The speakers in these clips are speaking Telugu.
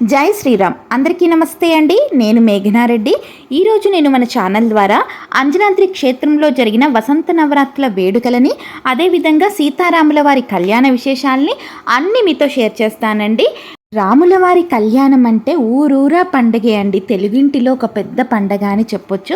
జై శ్రీరామ్. అందరికీ నమస్తే అండి. నేను మేఘనారెడ్డి. ఈరోజు నేను మన ఛానల్ ద్వారా అంజనాద్రి క్షేత్రంలో జరిగిన వసంత నవరాత్రుల వేడుకలని అదేవిధంగా సీతారాముల వారి కళ్యాణ విశేషాలని అన్నీ మీతో షేర్ చేస్తానండి. రాములవారి కళ్యాణం అంటే ఊరూరా పండగే అండి. తెలుగింటిలో ఒక పెద్ద పండగ అని చెప్పొచ్చు.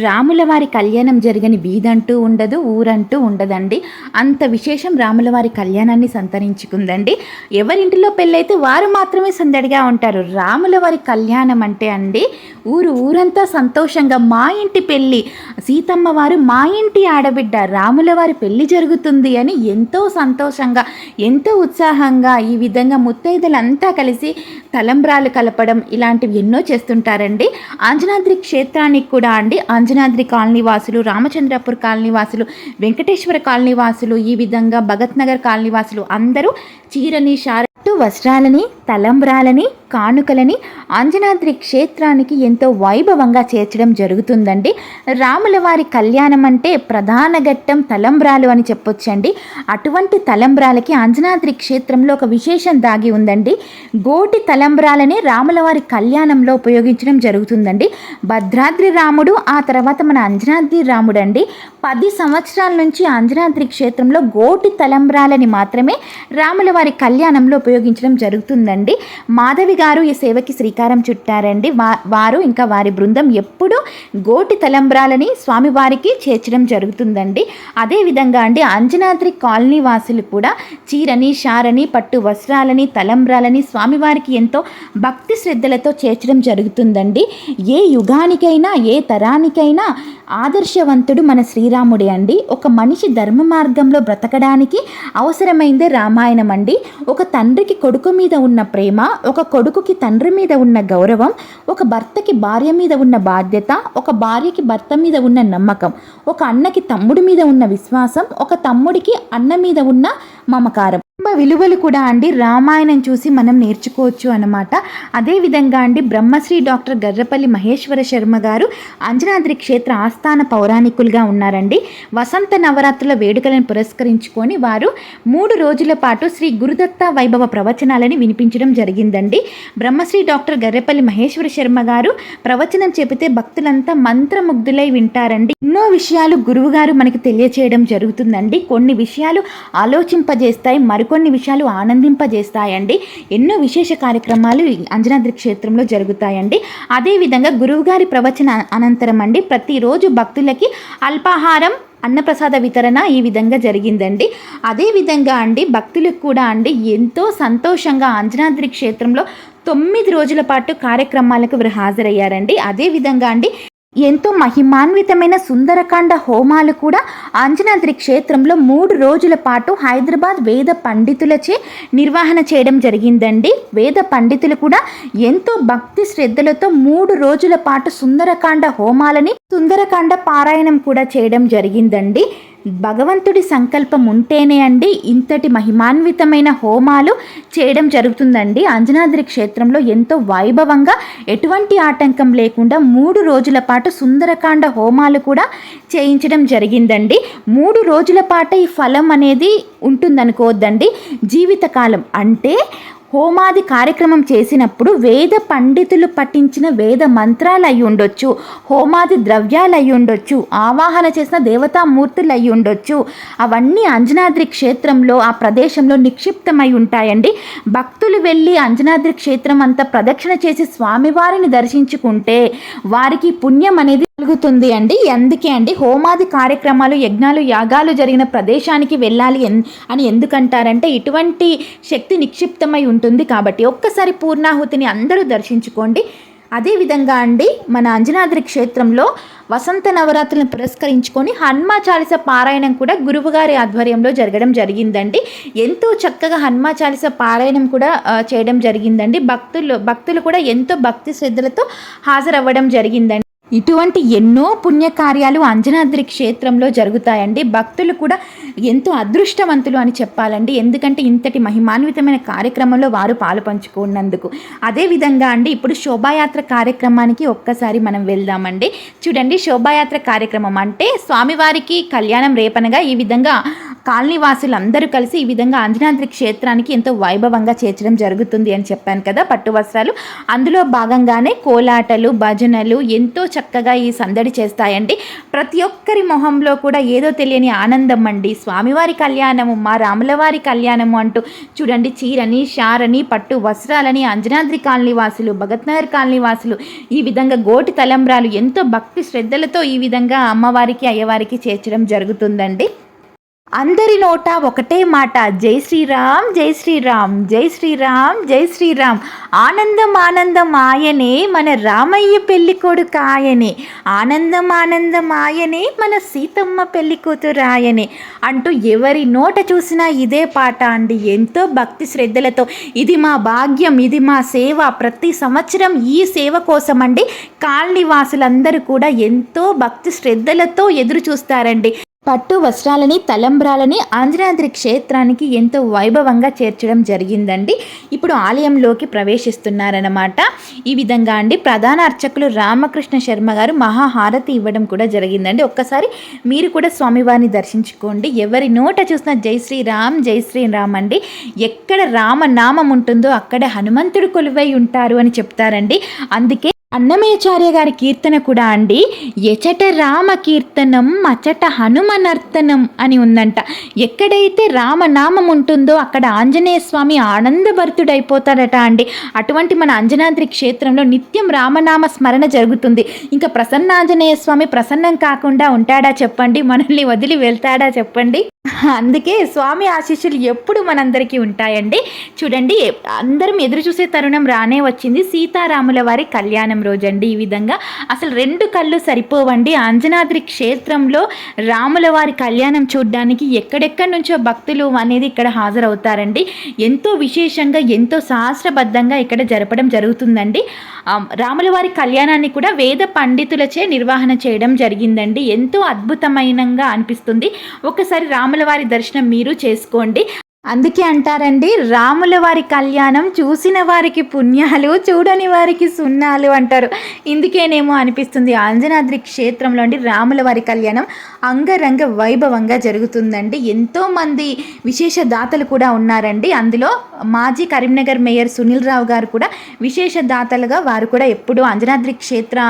రాములవారి కళ్యాణం జరిగని వీధంటూ ఉండదు ఊరంటూ ఉండదండి. అంత విశేషం రాములవారి కళ్యాణాన్ని సంతరించుకుందండి. ఎవరింటిలో పెళ్ళైతే వారు మాత్రమే సందడిగా ఉంటారు. రాములవారి కళ్యాణం అంటే అండి ఊరు ఊరంతా సంతోషంగా మా ఇంటి పెళ్ళి. సీతమ్మ వారు మా ఇంటి ఆడబిడ్డ. రాములవారి పెళ్ళి జరుగుతుంది అని ఎంతో సంతోషంగా ఎంతో ఉత్సాహంగా ఈ విధంగా ముత్తైదులంతా కలిసి తలంబ్రాలు కలపడం ఇలాంటివి ఎన్నో చేస్తుంటారండి. ఆంజనాద్రి క్షేత్రానికి కూడా అండి. ఆంజనాద్రి కాలనీ వాసులు రామచంద్రపూర్ కాలనీ వాసులు వెంకటేశ్వర కాలనీ వాసులు ఈ విధంగా భగత్ నగర్ కాలనీ వాసులు అందరూ చీరని షారట్టు వస్త్రాలని తలంబ్రాలని కానుకలని అంజనాద్రి క్షేత్రానికి ఎంతో వైభవంగా చేర్చడం జరుగుతుందండి. రాముల వారి కళ్యాణం అంటే ప్రధాన ఘట్టం తలంబ్రాలు అని చెప్పొచ్చండి. అటువంటి తలంబ్రాలకి అంజనాద్రి క్షేత్రంలో ఒక విశేషం దాగి ఉందండి. గోటి తలంబ్రాలని రాముల వారి కళ్యాణంలో ఉపయోగించడం జరుగుతుందండి. భద్రాద్రి రాముడు ఆ తర్వాత మన అంజనాద్రి రాముడు అండి పది సంవత్సరాల నుంచి అంజనాద్రి క్షేత్రంలో గోటి తలంబ్రాలని మాత్రమే రాముల వారి కళ్యాణంలో ఉపయోగించడం జరుగుతుందండి. మాధవి గారు ఈ సేవకి శ్రీకారం చుట్టారండి. వా వారు ఇంకా వారి బృందం ఎప్పుడూ గోటి తలంబ్రాలని స్వామివారికి చేర్చడం జరుగుతుందండి. అదేవిధంగా అండి అంజనాద్రి కాలనీ వాసులు కూడా చీరని షారని పట్టు వస్త్రాలని తలంబ్రాలని స్వామివారికి ఎంతో భక్తి శ్రద్ధలతో చేర్చడం జరుగుతుందండి. ఏ యుగానికైనా ఏ తరానికైనా ఆదర్శవంతుడు మన శ్రీరాముడే అండి. ఒక మనిషి ధర్మ మార్గంలో బ్రతకడానికి అవసరమైందే రామాయణం అండి. ఒక తండ్రికి కొడుకు మీద ఉన్న ప్రేమ ఒక కొడుకు కొడుకుకి తండ్రి మీద ఉన్న గౌరవం ఒక భర్తకి భార్య మీద ఉన్న బాధ్యత ఒక భార్యకి భర్త మీద ఉన్న నమ్మకం ఒక అన్నకి తమ్ముడి మీద ఉన్న విశ్వాసం ఒక తమ్ముడికి అన్న మీద ఉన్న మమకారం. కుటుంబ విలువలు కూడా అండి రామాయణం చూసి మనం నేర్చుకోవచ్చు అనమాట అదేవిధంగా అండి బ్రహ్మశ్రీ డాక్టర్ గర్రపల్లి మహేశ్వర శర్మ గారు అంజనాద్రి క్షేత్ర ఆస్థాన పౌరాణికులుగా ఉన్నారండి. వసంత నవరాత్రుల వేడుకలను పురస్కరించుకొని వారు మూడు రోజుల పాటు శ్రీ గురుదత్త వైభవ ప్రవచనాలని వినిపించడం జరిగిందండి. బ్రహ్మశ్రీ డాక్టర్ గర్రపల్లి మహేశ్వర శర్మ గారు ప్రవచనం చెబితే భక్తులంతా మంత్రముగ్ధులై వింటారండి. ఎన్నో విషయాలు గురువుగారు మనకి తెలియచేయడం జరుగుతుందండి. కొన్ని విషయాలు ఆలోచింపజేస్తాయి మరికొన్ని విషయాలు ఆనందింపజేస్తాయండి. ఎన్నో విశేష కార్యక్రమాలు అంజనాద్రి క్షేత్రంలో జరుగుతాయండి. అదేవిధంగా గురువుగారి ప్రవచన అనంతరం అండి ప్రతిరోజు భక్తులకి అల్పాహారం అన్నప్రసాద వితరణ ఈ విధంగా జరిగిందండి. అదేవిధంగా అండి భక్తులకు కూడా అండి ఎంతో సంతోషంగా అంజనాద్రి క్షేత్రంలో తొమ్మిది రోజుల పాటు కార్యక్రమాలకు వీరు హాజరయ్యారండి. అదేవిధంగా అండి ఎంతో మహిమాన్వితమైన సుందరకాండ హోమాలు కూడా అంజనాద్రి క్షేత్రంలో మూడు రోజుల పాటు హైదరాబాద్ వేద పండితులచే నిర్వహణ చేయడం జరిగిందండి. వేద పండితులు కూడా ఎంతో భక్తి శ్రద్ధలతో మూడు రోజుల పాటు సుందరకాండ హోమాలని సుందరకాండ పారాయణం కూడా చేయడం జరిగిందండి. భగవంతుడి సంకల్పం ఉంటేనే అండి ఇంతటి మహిమాన్వితమైన హోమాలు చేయడం జరుగుతుందండి. అంజనాద్రి క్షేత్రంలో ఎంతో వైభవంగా ఎటువంటి ఆటంకం లేకుండా మూడు రోజుల పాటు సుందరకాండ హోమాలు కూడా చేయించడం జరిగిందండి. మూడు రోజుల పాటు ఈ ఫలం అనేది ఉంటుందనుకోవద్దండి. జీవితకాలం అంటే హోమాది కార్యక్రమం చేసినప్పుడు వేద పండితులు పఠించిన వేద మంత్రాలు అయి ఉండొచ్చు హోమాది ద్రవ్యాలు అయి ఉండొచ్చు ఆవాహన చేసిన దేవతామూర్తులు అయి ఉండొచ్చు. అవన్నీ అంజనాద్రి క్షేత్రంలో ఆ ప్రదేశంలో నిక్షిప్తమై ఉంటాయండి. భక్తులు వెళ్ళి అంజనాద్రి క్షేత్రం అంతా ప్రదక్షిణ చేసి స్వామివారిని దర్శించుకుంటే వారికి పుణ్యం అనేది కలుగుతుంది అండి. అందుకే అండి హోమాది కార్యక్రమాలు యజ్ఞాలు యాగాలు జరిగిన ప్రదేశానికి వెళ్ళాలి అని ఎందుకంటారంటే ఇటువంటి శక్తి నిక్షిప్తమై ఉంటుంది కాబట్టి ఒక్కసారి పూర్ణాహుతిని అందరూ దర్శించుకోండి. అదేవిధంగా అండి మన అంజనాద్రి క్షేత్రంలో వసంత నవరాత్రులను పురస్కరించుకొని హనుమా చాలీస పారాయణం కూడా గురువుగారి ఆధ్వర్యంలో జరగడం జరిగిందండి. ఎంతో చక్కగా హనుమా చాలీస పారాయణం కూడా చేయడం జరిగిందండి. భక్తులు భక్తులు కూడా ఎంతో భక్తి శ్రద్ధలతో హాజరవ్వడం జరిగిందండి. ఇటువంటి ఎన్నో పుణ్యకార్యాలు అంజనాద్రి క్షేత్రంలో జరుగుతాయండి. భక్తులు కూడా ఎంతో అదృష్టవంతులు అని చెప్పాలండి. ఎందుకంటే ఇంతటి మహిమాన్వితమైన కార్యక్రమంలో వారు పాలు పంచుకున్నందుకు. అదేవిధంగా అండి ఇప్పుడు శోభాయాత్ర కార్యక్రమానికి ఒక్కసారి మనం వెళ్దామండి. చూడండి శోభాయాత్ర కార్యక్రమం అంటే స్వామివారికి కళ్యాణం రేపనగా ఈ విధంగా కాలనీ వాసులు అందరూ కలిసి ఈ విధంగా అంజనాద్రి క్షేత్రానికి ఎంతో వైభవంగా చేర్చడం జరుగుతుంది అని చెప్పాను కదా పట్టు వస్త్రాలు. అందులో భాగంగానే కోలాటలు భజనలు ఎంతో చక్కగా ఈ సందడి చేస్తాయండి. ప్రతి ఒక్కరి మొహంలో కూడా ఏదో తెలియని ఆనందం అండి. స్వామివారి కళ్యాణము మా రాములవారి కళ్యాణము అంటూ చూడండి చీరని షారని పట్టు వస్త్రాలని అంజనాద్రి కాలనీ వాసులు భగత్ నగర్ కాలనీ వాసులు ఈ విధంగా గోటి తలంబ్రాలు ఎంతో భక్తి శ్రద్ధలతో ఈ విధంగా అమ్మవారికి అయ్యవారికి చేర్చడం జరుగుతుందండి. అందరి నోట ఒకటే మాట జై శ్రీరామ్ జై శ్రీరామ్ జై శ్రీరామ్ జై శ్రీరామ్. ఆనందం ఆనందం ఆయనే మన రామయ్య పెళ్ళి కొడుకు ఆయనే. ఆనందం ఆనందం ఆయనే మన సీతమ్మ పెళ్ళి కూతురు ఆయనే. అంటూ ఎవరి నోట చూసినా ఇదే పాట అండి. ఎంతో భక్తి శ్రద్ధలతో ఇది మా భాగ్యం ఇది మా సేవ. ప్రతి సంవత్సరం ఈ సేవ కోసం అండి కాలనీ వాసులందరూ కూడా ఎంతో భక్తి శ్రద్ధలతో ఎదురు చూస్తారండి. పట్టు వస్త్రాలని తలంబ్రాలని ఆంజనేయాద్రి క్షేత్రానికి ఎంతో వైభవంగా చేర్చడం జరిగిందండి. ఇప్పుడు ఆలయంలోకి ప్రవేశిస్తున్నారన్నమాట. ఈ విధంగా అండి ప్రధాన అర్చకులు రామకృష్ణ శర్మ గారు మహాహారతి ఇవ్వడం కూడా జరిగిందండి. ఒక్కసారి మీరు కూడా స్వామివారిని దర్శించుకోండి. ఎవరి నోట చూసిన జై శ్రీరామ్ జై శ్రీరామ్ అండి. ఎక్కడ రామనామం ఉంటుందో అక్కడ హనుమంతుడు కొలువై ఉంటారు అని చెప్తారండి. అందుకే అన్నమయాచార్య గారి కీర్తన కూడా అండి. ఎచట రామ కీర్తనం అచట హనుమనర్తనం అని ఉందంట. ఎక్కడైతే రామనామం ఉంటుందో అక్కడ ఆంజనేయ స్వామి ఆనందభరితుడైపోతాడట అండి. అటువంటి మన అంజనాద్రి క్షేత్రంలో నిత్యం రామనామ స్మరణ జరుగుతుంది. ఇంకా ప్రసన్నాంజనేయ స్వామి ప్రసన్నం కాకుండా ఉంటాడా చెప్పండి? మనల్ని వదిలి వెళ్తాడా చెప్పండి? అందుకే స్వామి ఆశీస్సులు ఎప్పుడు మనందరికీ ఉంటాయండి. చూడండి అందరం ఎదురు చూసే తరుణం రానే వచ్చింది. సీతారాముల వారి కళ్యాణం రోజండి ఈ విధంగా. అసలు రెండు కళ్ళు సరిపోవండి. అంజనాద్రి క్షేత్రంలో రాముల వారి కళ్యాణం చూడడానికి ఎక్కడెక్కడి నుంచో భక్తులు అనేది ఇక్కడ హాజరవుతారండి. ఎంతో విశేషంగా ఎంతో సహస్రబద్ధంగా ఇక్కడ జరపడం జరుగుతుందండి. రాముల వారి కళ్యాణాన్ని కూడా వేద పండితులచే నిర్వహణ చేయడం జరిగిందండి. ఎంతో అద్భుతమైనంగా అనిపిస్తుంది. ఒకసారి రాముల వారి దర్శనం మీరు చేసుకోండి. అందుకే అంటారండి రాముల వారి కళ్యాణం చూసిన వారికి పుణ్యాలు చూడని వారికి సున్నాలు అంటారు. ఇందుకేనేమో అనిపిస్తుంది ఆంజనాద్రి క్షేత్రంలో అండి రాముల వారి కళ్యాణం అంగరంగ వైభవంగా జరుగుతుందండి. ఎంతోమంది విశేష దాతలు కూడా ఉన్నారండి. అందులో మాజీ కరీంనగర్ మేయర్ సునీల్ రావు గారు కూడా విశేష దాతలుగా వారు కూడా ఎప్పుడూ అంజనాద్రి క్షేత్ర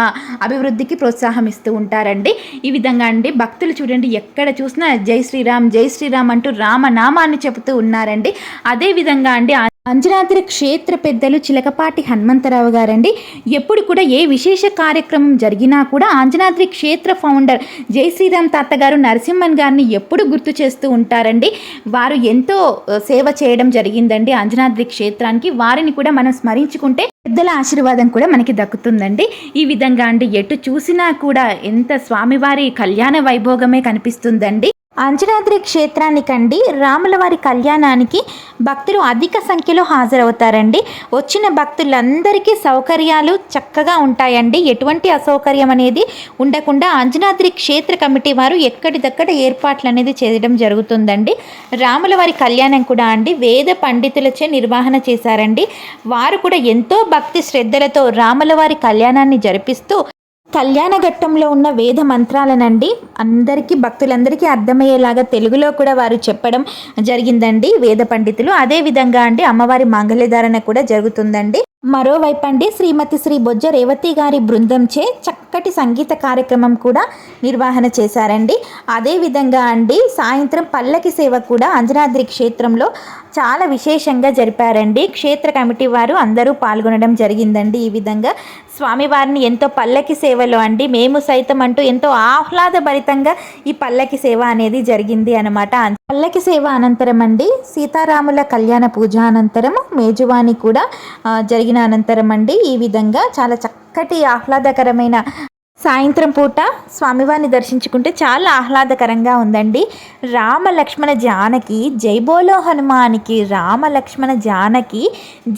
అభివృద్ధికి ప్రోత్సాహం ఇస్తూ ఉంటారండి. ఈ విధంగా అండి భక్తులు చూడండి ఎక్కడ చూసినా జై శ్రీరామ్ జై శ్రీరామ్ అంటూ రామనామాన్ని చెబుతూ ఉన్నారండి. అదే విధంగా అండి అంజనాద్రి క్షేత్ర పెద్దలు చిలకపాటి హనుమంతరావు గారండి. ఎప్పుడు కూడా ఏ విశేష కార్యక్రమం జరిగినా కూడా అంజనాద్రి క్షేత్ర ఫౌండర్ జై శ్రీరామ్ తాత గారు నరసింహన్ గారిని ఎప్పుడు గుర్తు చేస్తూ ఉంటారండి. వారు ఎంతో సేవ చేయడం జరిగిందండి అంజనాద్రి క్షేత్రానికి. వారిని కూడా మనం స్మరించుకుంటే పెద్దల ఆశీర్వాదం కూడా మనకి దక్కుతుందండి. ఈ విధంగా అండి ఎటు చూసినా కూడా ఎంత స్వామివారి కళ్యాణ వైభోగమే కనిపిస్తుందండి. అంజనాద్రి క్షేత్రానికండి రాములవారి కళ్యాణానికి భక్తులు అధిక సంఖ్యలో హాజరవుతారండి. వచ్చిన భక్తులందరికీ సౌకర్యాలు చక్కగా ఉంటాయండి. ఎటువంటి అసౌకర్యం అనేది ఉండకుండా అంజనాద్రి క్షేత్ర కమిటీ వారు ఎక్కడిదక్కడ ఏర్పాట్లు అనేది చేయడం జరుగుతుందండి. రాములవారి కళ్యాణం కూడా అండి వేద పండితులచే నిర్వహణ చేశారండి. వారు కూడా ఎంతో భక్తి శ్రద్ధలతో రాములవారి కళ్యాణాన్ని జరిపిస్తూ కళ్యాణ ఘట్టంలో ఉన్న వేద మంత్రాలనండి అందరికీ భక్తులందరికీ అర్థమయ్యేలాగా తెలుగులో కూడా వారు చెప్పడం జరిగిందండి వేద పండితులు. అదే విధంగా అండి అమ్మవారి మాంగళ్యధారణ కూడా జరుగుతుందండి. మరోవైపు అండి శ్రీమతి శ్రీ బొజ్జ రేవతి గారి బృందంచే చక్కటి సంగీత కార్యక్రమం కూడా నిర్వహణ చేశారండి. అదేవిధంగా అండి సాయంత్రం పల్లకి సేవ కూడా అంజనాద్రి క్షేత్రంలో చాలా విశేషంగా జరిపారండి. క్షేత్ర కమిటీ వారు అందరూ పాల్గొనడం జరిగిందండి. ఈ విధంగా స్వామివారిని ఎంతో పల్లకి సేవలో అండి. మేము సైతం అంటూ ఎంతో ఆహ్లాదభరితంగా ఈ పల్లకి సేవ అనేది జరిగింది అనమాట పల్లకి సేవ అనంతరం అండి సీతారాముల కళ్యాణ పూజ అనంతరం మేజువాణి కూడా జరిగింది జరిగిన అనంతరం అండి ఈ విధంగా చాలా చక్కటి ఆహ్లాదకరమైన సాయంత్రం పూట స్వామివారిని దర్శించుకుంటే చాలా ఆహ్లాదకరంగా ఉందండి. రామ లక్ష్మణ జానకి జైబోలో హనుమానికి రామ లక్ష్మణ జానకి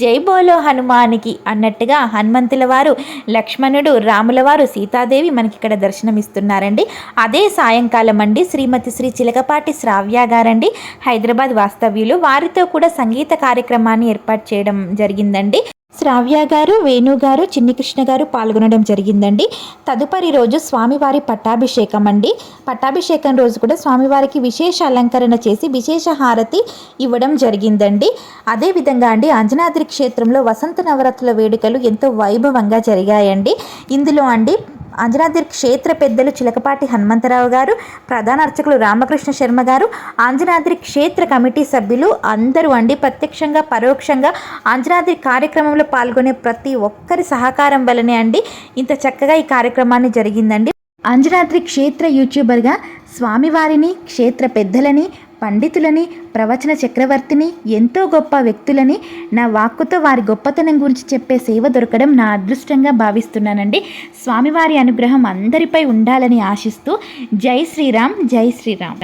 జై బోలో హనుమానికి అన్నట్టుగా హనుమంతుల వారు లక్ష్మణుడు రాముల వారు సీతాదేవి మనకి ఇక్కడ దర్శనమిస్తున్నారండి. అదే సాయంకాలం అండి శ్రీమతి శ్రీ చిలకపాటి శ్రావ్య గారండి. హైదరాబాద్ వాస్తవ్యులు వారితో కూడా సంగీత కార్యక్రమాన్ని ఏర్పాటు చేయడం జరిగిందండి. శ్రావ్య గారు వేణు గారు చిన్ని కృష్ణ గారు పాల్గొనడం జరిగిందండి. తదుపరి రోజు స్వామివారి పట్టాభిషేకం అండి. పట్టాభిషేకం రోజు కూడా స్వామివారికి విశేష అలంకరణ చేసి విశేష హారతి ఇవ్వడం జరిగిందండి. అదేవిధంగా అండి అంజనాద్రి క్షేత్రంలో వసంత నవరాత్రుల వేడుకలు ఎంతో వైభవంగా జరిగాయండి. ఇందులో అండి ఆంజనాద్రి క్షేత్ర పెద్దలు చిలకపాటి హనుమంతరావు గారు ప్రధాన అర్చకులు రామకృష్ణ శర్మ గారు ఆంజనాద్రి క్షేత్ర కమిటీ సభ్యులు అందరూ అండి. ప్రత్యక్షంగా పరోక్షంగా ఆంజనాద్రి కార్యక్రమంలో పాల్గొనే ప్రతి ఒక్కరి సహకారం వలనే అండి ఇంత చక్కగా ఈ కార్యక్రమాన్ని జరిగిందండి. అంజనాద్రి క్షేత్ర యూట్యూబర్గా స్వామివారిని క్షేత్ర పెద్దలని పండితులని ప్రవచన చక్రవర్తిని ఎంతో గొప్ప వ్యక్తులని నా వాక్కుతో వారి గొప్పతనం గురించి చెప్పే సేవ దొరకడం నా అదృష్టంగా భావిస్తున్నానండి. స్వామివారి అనుగ్రహం అందరిపై ఉండాలని ఆశిస్తూ జై శ్రీరామ్ జై శ్రీరామ్.